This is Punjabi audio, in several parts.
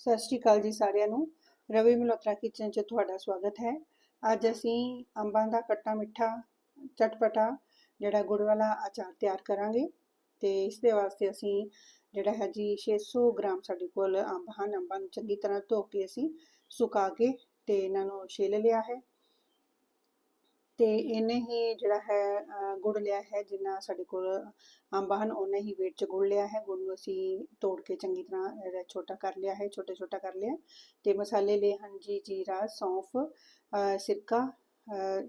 ਸਤਿ ਸ਼੍ਰੀ ਅਕਾਲ ਜੀ ਸਾਰਿਆਂ ਨੂੰ। ਰਵੀ ਮਲਹੋਤਰਾ ਕਿਚਨ 'ਚ ਤੁਹਾਡਾ ਸਵਾਗਤ ਹੈ। ਅੱਜ ਅਸੀਂ ਅੰਬਾਂ ਦਾ ਖੱਟਾ ਮਿੱਠਾ ਚਟਪਟਾ, ਜਿਹੜਾ ਗੁੜ ਵਾਲਾ ਅਚਾਰ ਤਿਆਰ ਕਰਾਂਗੇ ਤੇ ਇਸ ਦੇ ਵਾਸਤੇ ਅਸੀਂ ਜਿਹੜਾ ਹੈ ਜੀ 600 ਗ੍ਰਾਮ ਸਾਡੇ ਕੋਲ ਅੰਬ ਹਨ। ਅੰਬਾਂ ਨੂੰ ਚੰਗੀ ਤਰ੍ਹਾਂ ਧੋ ਕੇ ਅਸੀਂ ਸੁਕਾ ਕੇ ਤੇ ਇਹਨਾਂ ਨੂੰ ਛਿੱਲ ਲਿਆ ਹੈ। ਤੇ ਇਹਨੇ ਹੀ ਜਿਹੜਾ ਹੈ ਗੁੜ ਲਿਆ ਹੈ, ਜਿੰਨਾ ਸਾਡੇ ਕੋਲ ਅੰਬ ਹਨ ਉਹਨੇ ਹੀ ਵੇਟ ਚ ਗੁੜ ਲਿਆ ਹੈ। ਗੁੜ ਨੂੰ ਅਸੀਂ ਤੋੜ ਕੇ ਚੰਗੀ ਤਰ੍ਹਾਂ ਛੋਟਾ ਕਰ ਲਿਆ ਹੈ, ਛੋਟਾ ਛੋਟਾ ਕਰ ਲਿਆ ਤੇ ਮਸਾਲੇ ਲਏ ਹਨ ਜੀ, ਜੀਰਾ, ਸੌਂਫ ਸਿਰਕਾ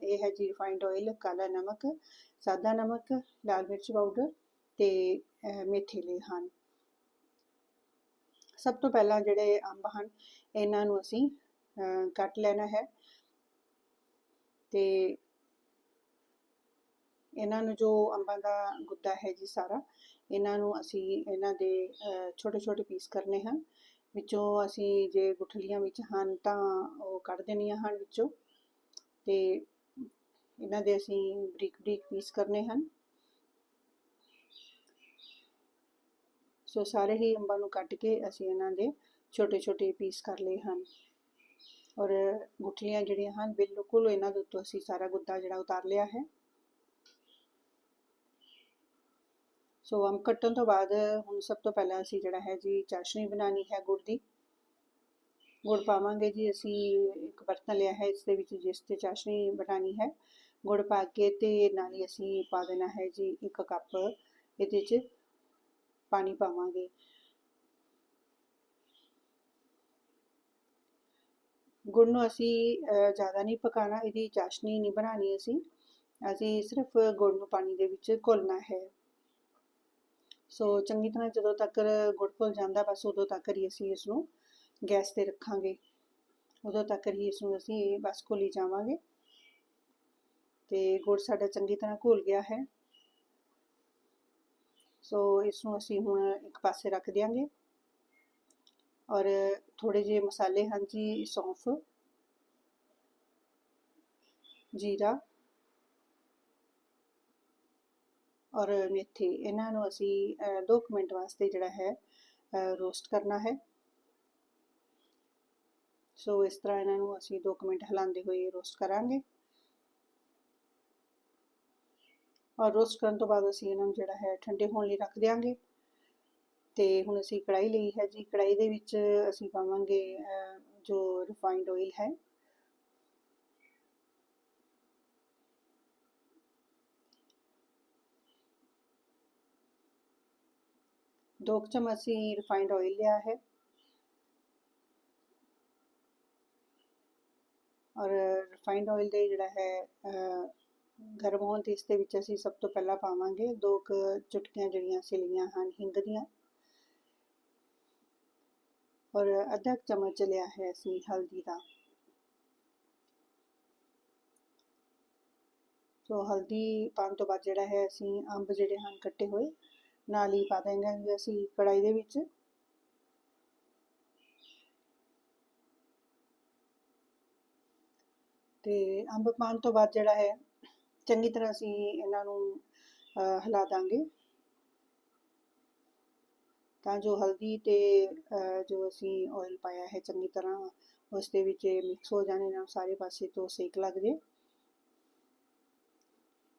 ਇਹ ਹੈ ਜੀ ਰਿਫਾਈਨਡ ਆਇਲ ਕਾਲਾ ਨਮਕ, ਸਾਦਾ ਨਮਕ, ਲਾਲ ਮਿਰਚ ਪਾਊਡਰ ਤੇ ਮੇਥੇ ਲਏ ਹਨ। ਸਭ ਤੋਂ ਪਹਿਲਾਂ ਜਿਹੜੇ ਅੰਬ ਹਨ, ਇਹਨਾਂ ਨੂੰ ਅਸੀਂ ਕੱਟ ਲੈਣਾ ਹੈ। ਤੇ ਇਹਨਾਂ ਨੂੰ ਜੋ ਅੰਬਾਂ ਦਾ ਗੁੱਦਾ ਹੈ ਜੀ ਸਾਰਾ, ਇਹਨਾਂ ਨੂੰ ਅਸੀਂ ਇਹਨਾਂ ਦੇ ਛੋਟੇ ਛੋਟੇ ਪੀਸ ਕਰਨੇ ਹਨ। ਵਿੱਚੋਂ ਅਸੀਂ ਜੇ ਗੁਠਲੀਆਂ ਵਿੱਚ ਹਨ ਤਾਂ ਉਹ ਕੱਢ ਦੇਣੀਆਂ ਹਨ ਵਿੱਚੋਂ। ਤੇ ਇਹਨਾਂ ਦੇ ਅਸੀਂ ਬਰੀਕ ਬਰੀਕ ਪੀਸ ਕਰਨੇ ਹਨ। ਸੋ ਸਾਰੇ ਹੀ ਅੰਬਾਂ ਨੂੰ ਕੱਟ ਕੇ ਅਸੀਂ ਇਹਨਾਂ ਦੇ ਛੋਟੇ ਛੋਟੇ ਪੀਸ ਕਰ ਲਏ ਹਨ। ਔਰ ਗੁਠਲੀਆਂ ਜਿਹੜੀਆਂ ਹਨ, ਬਿਲਕੁਲ ਇਹਨਾਂ ਦੇ ਉੱਤੋਂ ਅਸੀਂ ਸਾਰਾ ਗੁੱਦਾ ਜਿਹੜਾ ਉਤਾਰ ਲਿਆ ਹੈ। ਸੋ ਅੰਬ ਕੱਟਣ ਤੋਂ ਬਾਅਦ ਹੁਣ ਸਭ ਤੋਂ ਪਹਿਲਾਂ ਅਸੀਂ ਜਿਹੜਾ ਹੈ ਜੀ ਚਾਸ਼ਨੀ ਬਣਾਣੀ ਹੈ ਗੁੜ ਦੀ। ਗੁੜ ਪਾਵਾਂਗੇ ਜੀ, ਅਸੀਂ ਇੱਕ ਬਰਤਨ ਲਿਆ ਹੈ, ਇਸ ਦੇ ਵਿੱਚ ਜਿਸ ਤੇ ਚਾਸ਼ਨੀ ਬਣਾਣੀ ਹੈ, ਗੁੜ ਪਾ ਕੇ ਤੇ ਨਾਲ ਹੀ ਅਸੀਂ ਪਾ ਦੇਣਾ ਹੈ ਜੀ ਇੱਕ ਕੱਪ ਇਹਦੇ 'ਚ ਪਾਣੀ ਪਾਵਾਂਗੇ। ਗੁੜ ਨੂੰ ਅਸੀਂ ਜ਼ਿਆਦਾ ਨਹੀਂ ਪਕਾਣਾ ਇਹਦੀ ਚਾਸ਼ਨੀ ਨਹੀਂ ਬਣਾਣੀ ਅਸੀਂ। ਅਸੀਂ ਸਿਰਫ ਗੁੜ ਨੂੰ ਪਾਣੀ ਦੇ ਵਿੱਚ ਘੋਲਣਾ ਹੈ। ਸੋ ਚੰਗੀ ਤਰ੍ਹਾਂ ਜਦੋਂ ਤੱਕ ਗੁੜ ਭੁੱਲ ਜਾਂਦਾ, ਬਸ ਉਦੋਂ ਤੱਕ ਹੀ ਅਸੀਂ ਇਸ ਨੂੰ ਗੈਸ ਤੇ ਰੱਖਾਂਗੇ। ਉਦੋਂ ਤੱਕ ਹੀ ਇਸ ਨੂੰ ਅਸੀਂ ਬਸ ਘੋਲੀ ਜਾਵਾਂਗੇ। ਤੇ ਗੁੜ ਸਾਡਾ ਚੰਗੀ ਤਰ੍ਹਾਂ ਘੁਲ ਗਿਆ ਹੈ। ਸੋ ਇਸ ਨੂੰ ਅਸੀਂ ਹੁਣ ਇੱਕ ਪਾਸੇ ਰੱਖ ਦਿਆਂਗੇ। ਔਰ ਥੋੜੇ ਜਿਹੇ ਮਸਾਲੇ ਹਨ ਜੀ, ਸੌਂਫ, ਜੀਰਾ ਔਰ ਮੇਥੀ ਇਹਨਾਂ ਨੂੰ ਅਸੀਂ 2 ਮਿੰਟ ਵਾਸਤੇ ਜਿਹੜਾ ਹੈ ਰੋਸਟ ਕਰਨਾ ਹੈ। ਸੋ ਇਸ ਤਰ੍ਹਾਂ ਇਹਨਾਂ ਨੂੰ ਅਸੀਂ 2 ਮਿੰਟ ਹਿਲਾਉਂਦੇ ਹੋਏ ਰੋਸਟ ਕਰਾਂਗੇ। ਔਰ ਰੋਸਟ ਕਰਨ ਤੋਂ ਬਾਅਦ ਅਸੀਂ ਇਹਨਾਂ ਨੂੰ ਜਿਹੜਾ ਹੈ, ਠੰਡੇ ਹੋਣ ਲਈ ਰੱਖ ਦਿਆਂਗੇ। ਤੇ ਹੁਣ ਅਸੀਂ ਕੜਾਈ ਲਈ ਹੈ ਜੀ। ਕੜਾਈ ਦੇ ਵਿੱਚ ਅਸੀਂ ਪਾਵਾਂਗੇ ਜੋ ਰਿਫਾਈਨਡ ਆਇਲ ਹੈ। ਦੋ ਚਮਚ ਅਸੀਂ ਰਿਫਾਈਨਡ ਆਇਲ ਲਿਆ ਹੈ। ਔਰ ਰਿਫਾਈਨਡ ਆਇਲ ਦੇ ਜਿਹੜਾ ਹੈ ਗਰਮ ਹੋਣ ਤੇ ਇਸ ਦੇ ਵਿੱਚ ਅਸੀਂ ਸਭ ਤੋਂ ਪਹਿਲਾਂ ਪਾਵਾਂਗੇ ਦੋ ਕ ਚੁਟਕੀਆਂ ਜਿਹੜੀਆਂ ਅਸੀਂ ਲਈਆਂ ਹਨ, ਹਿੰਗ ਦੀਆਂ। ਔਰ ਅੱਧਾ ਚਮਚ ਲਿਆ ਹੈ ਅਸੀਂ ਹਲਦੀ ਦਾ। ਸੋ ਹਲਦੀ ਪਾਉਣ ਤੋਂ ਬਾਅਦ ਜਿਹੜਾ ਹੈ ਅਸੀਂ ਅੰਬ ਜਿਹੜੇ ਹਨ ਕੱਟੇ ਹੋਏ ਨਾਲ ਹੀ ਪਾ ਦੇਂਗੇ ਅਸੀਂ ਕੜਾਈ ਦੇ ਵਿੱਚ। ਤੇ ਅੰਬ ਪਾਣ ਤੋਂ ਬਾਅਦ ਜਿਹੜਾ ਹੈ, ਚੰਗੀ ਤਰ੍ਹਾਂ ਅਸੀਂ ਇਹਨਾਂ ਨੂੰ ਹਿਲਾ ਦਾਂਗੇ। ਤਾਂ ਜੋ ਹਲਦੀ ਤੇ ਜੋ ਅਸੀਂ ਆਇਲ ਪਾਇਆ ਹੈ, ਚੰਗੀ ਤਰ੍ਹਾਂ ਉਸ ਦੇ ਵਿੱਚ ਮਿਕਸ ਹੋ ਜਾਣੇ ਨਾਲ ਸਾਰੇ ਪਾਸੇ ਤੋਂ ਸੇਕ ਲੱਗ ਜੇ।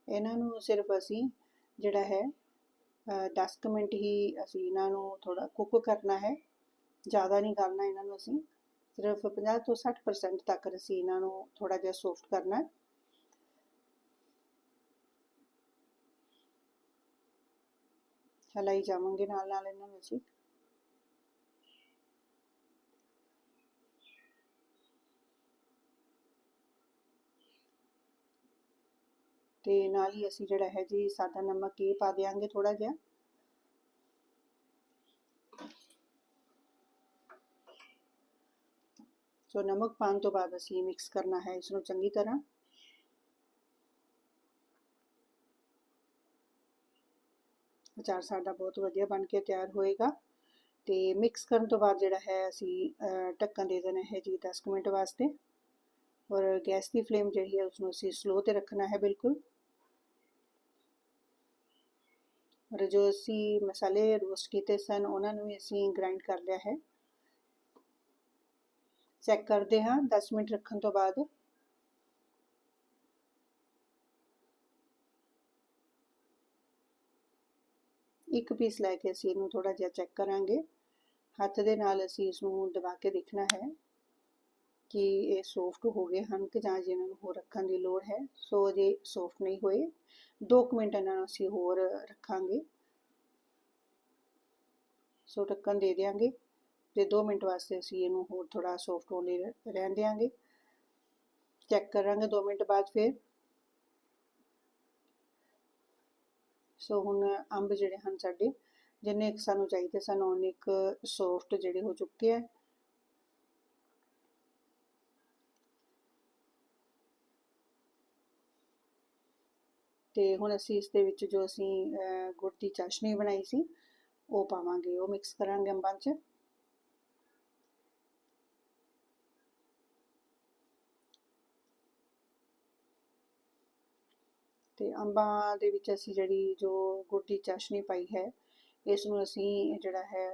ਇਹਨਾਂ ਨੂੰ ਸਿਰਫ ਅਸੀਂ ਜਿਹੜਾ ਹੈ 10 ਮਿੰਟ ਹੀ ਅਸੀਂ ਇਹਨਾਂ ਨੂੰ ਥੋੜਾ ਕੁੱਕ ਕਰਨਾ ਹੈ। ਜ਼ਿਆਦਾ ਨਹੀਂ ਕਰਨਾ ਇਹਨਾਂ ਨੂੰ ਅਸੀਂ। ਸਿਰਫ 50 ਤੋਂ 60% ਤੱਕ ਅਸੀਂ ਇਹਨਾਂ ਨੂੰ ਥੋੜਾ ਜਿਹਾ ਸੌਫਟ ਕਰਨਾ ਹੈ। ਚਲਾਈ ਜਾਵਾਂਗੇ ਨਾਲ ਨਾਲ ਇਹਨਾਂ ਨੂੰ ਅਸੀਂ। ਤੇ ਨਾਲ ਹੀ ਅਸੀਂ ਜਿਹੜਾ ਹੈ ਜੀ ਸਾਦਾ ਨਮਕ ਇਹ ਪਾ ਦੇਾਂਗੇ ਥੋੜਾ ਜਿਹਾ। ਸੋ ਨਮਕ ਪਾਣ ਤੋਂ ਬਾਅਦ ਅਸੀਂ ਮਿਕਸ ਕਰਨਾ ਹੈ ਇਸ ਨੂੰ ਚੰਗੀ ਤਰ੍ਹਾਂ। ਅਚਾਰ ਸਾਡਾ ਬਹੁਤ ਵਧੀਆ ਬਣ ਕੇ ਤਿਆਰ ਹੋਏਗਾ। ਤੇ ਮਿਕਸ ਕਰਨ ਤੋਂ ਬਾਅਦ ਜਿਹੜਾ ਹੈ ਅਸੀਂ ਢੱਕਣ ਦੇ ਦੇਣਾ ਹੈ ਜੀ 10 ਮਿੰਟ ਵਾਸਤੇ। ਔਰ ਗੈਸ ਦੀ ਫਲੇਮ ਜਿਹੜੀ ਹੈ ਉਸ ਨੂੰ ਅਸੀਂ ਸਲੋ ਤੇ ਰੱਖਣਾ ਹੈ ਬਿਲਕੁਲ। ਔਰ ਜੋ ਅਸੀਂ ਮਸਾਲੇ ਰੋਸਟ ਕੀਤੇ ਸਨ, ਉਹਨਾਂ ਨੂੰ ਵੀ ਅਸੀਂ ਗ੍ਰਾਈਂਡ ਕਰ ਲਿਆ ਹੈ। ਚੈੱਕ ਕਰਦੇ ਹਾਂ 10 ਮਿੰਟ ਰੱਖਣ ਤੋਂ ਬਾਅਦ। ਇੱਕ ਪੀਸ ਲੈ ਕੇ ਅਸੀਂ ਇਹਨੂੰ ਥੋੜਾ ਜਿਹਾ ਚੈੱਕ ਕਰਾਂਗੇ। ਹੱਥ ਦੇ ਨਾਲ ਅਸੀਂ ਇਸ ਨੂੰ ਦਬਾ ਕੇ ਦੇਖਣਾ ਹੈ ਕਿ ਇਹ ਸੌਫਟ ਹੋ ਗਏ ਹਨ ਕਿ ਜਾਂ ਜੇ ਇਹਨਾਂ ਨੂੰ ਹੋਰ ਰੱਖਣ ਦੀ ਲੋੜ ਹੈ। ਸੋ ਜੇ ਸੌਫਟ ਨਹੀਂ ਹੋਏ। 2 ਮਿੰਟ ਇਹਨਾਂ ਨੂੰ ਅਸੀਂ ਹੋਰ ਰੱਖਾਂਗੇ। ਸੋ ਢੱਕਣ ਦੇ ਦੇਵਾਂਗੇ ਤੇ 2 ਮਿੰਟ ਵਾਸਤੇ ਅਸੀਂ ਇਹਨੂੰ ਹੋਰ ਥੋੜਾ ਸੌਫਟ ਹੋਣ ਲਈ ਰਹਿਣ ਦੇਵਾਂਗੇ ਚੈੱਕ ਕਰਾਂਗੇ 2 ਮਿੰਟ ਬਾਅਦ ਫਿਰ। ਸੋ ਹੁਣ ਅੰਬ ਜਿਹੜੇ ਹਨ ਸਾਡੇ, ਜਿੰਨੇ ਇੱਕ ਸਾਨੂੰ ਚਾਹੀਦੇ ਸਨ ਉਹਨੇ ਇੱਕ ਸੌਫਟ ਜਿਹੜੇ ਹੋ ਚੁੱਕੇ ਆ। ਤੇ ਹੁਣ ਅਸੀਂ ਇਸ ਦੇ ਵਿੱਚ ਜੋ ਅਸੀਂ ਗੁੜ ਦੀ ਚਾਸ਼ਨੀ ਬਣਾਈ ਸੀ ਉਹ ਪਾਵਾਂਗੇ, ਉਹ ਮਿਕਸ ਕਰਾਂਗੇ ਅੰਬਾਂ 'ਚ। ਤੇ ਅੰਬਾਂ ਦੇ ਵਿੱਚ ਅਸੀਂ ਜਿਹੜੀ ਜੋ ਗੁੜ ਦੀ ਚਾਸ਼ਨੀ ਪਾਈ ਹੈ, ਇਸ ਨੂੰ ਅਸੀਂ ਜਿਹੜਾ ਹੈ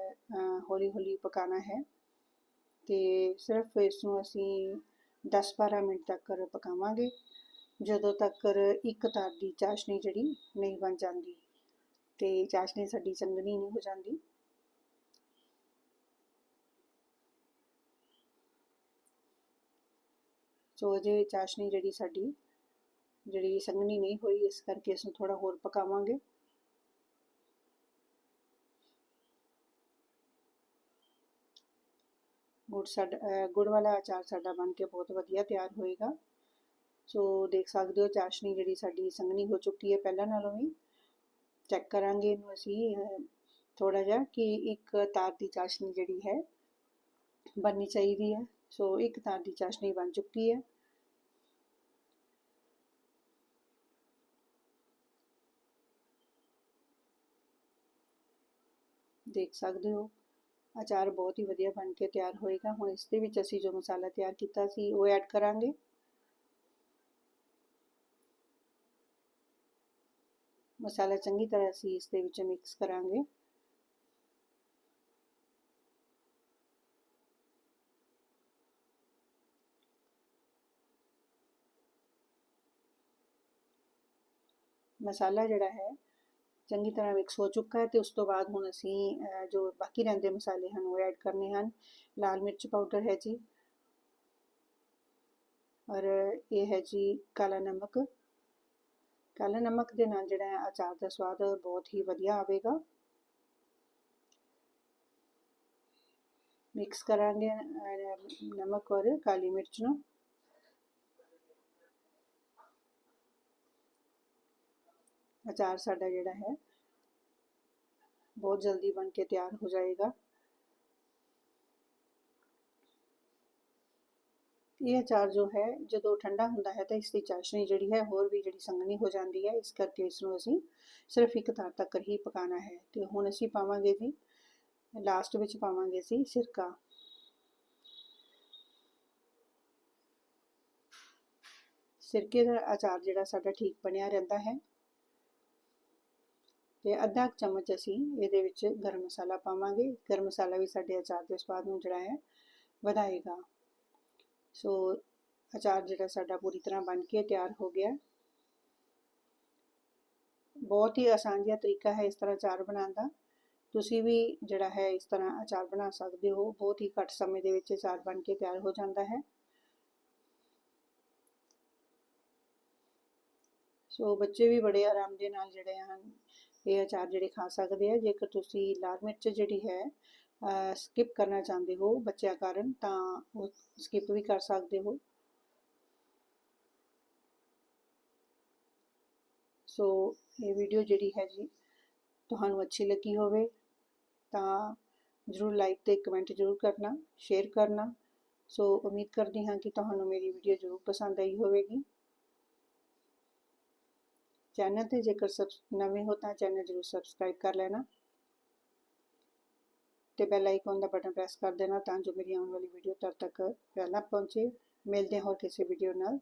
ਹੌਲੀ ਹੌਲੀ ਪਕਾਣਾ ਹੈ। ਤੇ ਸਿਰਫ ਇਸ ਨੂੰ ਅਸੀਂ 10-12 ਮਿੰਟ ਤੱਕ ਪਕਾਵਾਂਗੇ, ਜਦੋਂ ਤੱਕ ਇੱਕ ਤਾਰ ਦੀ ਚਾਸ਼ਨੀ ਜਿਹੜੀ ਨਹੀਂ ਬਣ ਜਾਂਦੀ। ਤੇ ਚਾਸ਼ਨੀ ਸਾਡੀ ਸੰਗਣੀ ਨਹੀਂ ਹੋ ਜਾਂਦੀ। ਸੋ ਅਜੇ ਚਾਸ਼ਨੀ ਜਿਹੜੀ ਸਾਡੀ, ਜਿਹੜੀ ਸੰਗਣੀ ਨਹੀਂ ਹੋਈ, ਇਸ ਕਰਕੇ ਇਸ ਨੂੰ ਥੋੜਾ ਹੋਰ ਪਕਾਵਾਂਗੇ। ਗੁੜ ਸਾਡਾ ਗੁੜ ਵਾਲਾ ਅਚਾਰ ਸਾਡਾ ਬਣ ਕੇ ਬਹੁਤ ਵਧੀਆ ਤਿਆਰ ਹੋਏਗਾ। ਸੋ ਦੇਖ ਸਕਦੇ ਹੋ ਚਾਸ਼ਨੀ ਜਿਹੜੀ ਸਾਡੀ ਸੰਗਣੀ ਹੋ ਚੁੱਕੀ ਹੈ ਪਹਿਲਾਂ ਨਾਲੋਂ ਵੀ। ਚੈੱਕ ਕਰਾਂਗੇ ਇਹਨੂੰ ਅਸੀਂ ਥੋੜਾ ਜਿਹਾ ਕਿ ਇੱਕ ਤਾਰ ਦੀ ਚਾਸ਼ਨੀ ਜਿਹੜੀ ਹੈ ਬਣਨੀ ਚਾਹੀਦੀ ਹੈ। ਸੋ ਇੱਕ ਤਾਰ ਦੀ ਚਾਸ਼ਨੀ ਬਣ ਚੁੱਕੀ ਹੈ। ਦੇਖ ਸਕਦੇ ਹੋ ਅਚਾਰ ਬਹੁਤ ਹੀ ਵਧੀਆ ਬਣ ਕੇ ਤਿਆਰ ਹੋਏਗਾ। ਹੁਣ ਇਸ ਦੇ ਵਿੱਚ ਅਸੀਂ ਜੋ ਮਸਾਲਾ ਤਿਆਰ ਕੀਤਾ ਸੀ, ਉਹ ਐਡ ਕਰਾਂਗੇ। ਮਸਾਲਾ ਚੰਗੀ ਤਰ੍ਹਾਂ ਅਸੀਂ ਇਸ ਦੇ ਵਿੱਚ ਮਿਕਸ ਕਰਾਂਗੇ ਮਸਾਲਾ ਜਿਹੜਾ ਹੈ ਚੰਗੀ ਤਰ੍ਹਾਂ ਮਿਕਸ ਹੋ ਚੁੱਕਾ ਹੈ ਤੇ ਉਸ ਤੋਂ ਬਾਅਦ ਹੁਣ ਅਸੀਂ ਜੋ ਬਾਕੀ ਰਹਿੰਦੇ ਮਸਾਲੇ ਹਨ ਉਹ ਐਡ ਕਰਨੇ ਹਨ ਲਾਲ ਮਿਰਚ ਪਾਊਡਰ ਹੈ ਜੀ ਔਰ ਇਹ ਹੈ ਜੀ ਕਾਲਾ ਨਮਕ ਕਾਲਾ ਨਮਕ ਦੇ ਨਾਲ ਜਿਹੜਾ ਹੈ ਅਚਾਰ ਦਾ ਸਵਾਦ ਬਹੁਤ ਹੀ ਵਧੀਆ ਆਵੇਗਾ। ਮਿਕਸ ਕਰਾਂਗੇ ਨਮਕ ਔਰ ਕਾਲੀ ਮਿਰਚ ਨੂੰ। ਅਚਾਰ ਸਾਡਾ ਜਿਹੜਾ ਹੈ, ਬਹੁਤ ਜਲਦੀ ਬਣ ਕੇ ਤਿਆਰ ਹੋ ਜਾਏਗਾ। ਇਹ ਅਚਾਰ ਜੋ ਹੈ, ਜਦੋਂ ਠੰਡਾ ਹੁੰਦਾ ਹੈ ਤਾਂ ਇਸ ਦੀ ਚਾਸ਼ਨੀ ਜਿਹੜੀ ਹੈ ਹੋਰ ਵੀ ਜਿਹੜੀ ਸੰਘਣੀ ਹੋ ਜਾਂਦੀ ਹੈ, ਇਸ ਕਰਕੇ ਇਸ ਨੂੰ ਅਸੀਂ ਸਿਰਫ ਇੱਕ ਤਾਰ ਤੱਕ ਹੀ ਪਕਾਣਾ ਹੈ ਤੇ ਹੁਣ ਅਸੀਂ ਪਾਵਾਂਗੇ ਜੀ ਲਾਸਟ ਵਿੱਚ ਪਾਵਾਂਗੇ ਅਸੀਂ ਸਿਰਕਾ। ਸਿਰਕੇ ਦਾ ਅਚਾਰ ਜਿਹੜਾ ਸਾਡਾ ਠੀਕ ਬਣਿਆ ਰਹਿੰਦਾ ਹੈ। ਤੇ ਅੱਧਾ ਚਮਚ ਅਸੀਂ ਇਹਦੇ ਵਿੱਚ ਗਰਮ ਮਸਾਲਾ ਪਾਵਾਂਗੇ, ਗਰਮ ਮਸਾਲਾ ਵੀ ਸਾਡੇ ਅਚਾਰ ਦੇ ਸਵਾਦ ਨੂੰ ਜਿਹੜਾ ਹੈ, ਵਧਾਏਗਾ। ਸੋ ਅਚਾਰ ਜਿਹੜਾ ਸਾਡਾ ਪੂਰੀ ਤਰ੍ਹਾਂ ਬਣ ਕੇ ਤਿਆਰ ਹੋ ਗਿਆ। ਬਹੁਤ ਹੀ ਆਸਾਨ ਜਿਹਾ ਤਰੀਕਾ ਹੈ ਇਸ ਤਰ੍ਹਾਂ ਅਚਾਰ ਬਣਾਉਣ ਦਾ। ਤੁਸੀਂ ਵੀ ਜਿਹੜਾ ਹੈ ਇਸ ਤਰ੍ਹਾਂ ਅਚਾਰ ਬਣਾ ਸਕਦੇ ਹੋ। ਬਹੁਤ ਹੀ ਘੱਟ ਸਮੇਂ ਦੇ ਵਿੱਚ ਅਚਾਰ ਬਣ ਕੇ ਤਿਆਰ ਹੋ ਜਾਂਦਾ ਹੈ। ਸੋ ਬੱਚੇ ਵੀ ਬੜੇ ਆਰਾਮ ਦੇ ਨਾਲ ਜਿਹੜੇ ਹਨ, ਇਹ ਅਚਾਰ ਜਿਹੜੇ ਖਾ ਸਕਦੇ ਆ। ਜੇਕਰ ਤੁਸੀਂ ਲਾਲ ਮਿਰਚ ਜਿਹੜੀ ਹੈ ਸਕਿਪ ਕਰਨਾ ਚਾਹੁੰਦੇ ਹੋ ਬੱਚਿਆਂ ਕਾਰਨ, ਤਾਂ ਉਹ ਸਕਿਪ ਵੀ ਕਰ ਸਕਦੇ ਹੋ। ਸੋ ਇਹ ਵੀਡੀਓ ਜਿਹੜੀ ਹੈ ਜੀ, ਤੁਹਾਨੂੰ ਅੱਛੀ ਲੱਗੀ ਹੋਵੇ, ਤਾਂ ਜਰੂਰ ਲਾਈਕ ਤੇ ਕਮੈਂਟ ਜਰੂਰ ਕਰਨਾ ਸ਼ੇਅਰ ਕਰਨਾ। ਸੋ ਉਮੀਦ ਕਰਦੀ ਹਾਂ ਕਿ ਤੁਹਾਨੂੰ ਮੇਰੀ ਵੀਡੀਓ ਜਰੂਰ ਪਸੰਦ ਆਈ ਹੋਵੇਗੀ। ਚੈਨਲ ਤੇ ਜੇਕਰ ਸਬ ਨਵੇਂ ਹੋ ਤਾਂ ਚੈਨਲ ਜਰੂਰ ਸਬਸਕ੍ਰਾਈਬ ਕਰ ਲੈਣਾ। ਤੇ ਬੈਲ ਆਈਕਨ ਦਾ ਬਟਨ ਪ੍ਰੈਸ ਕਰ ਦੇਣਾ ਤਾਂ ਜੋ ਮੇਰੀ ਆਉਣ ਵਾਲੀ ਵੀਡੀਓ ਤਦ ਤੱਕ ਪਹਿਲਾਂ ਪਹੁੰਚੇ। ਮਿਲਦੇ ਹਾਂ ਹੋਰ ਕਿਸੇ ਵੀਡੀਓ ਨਾਲ।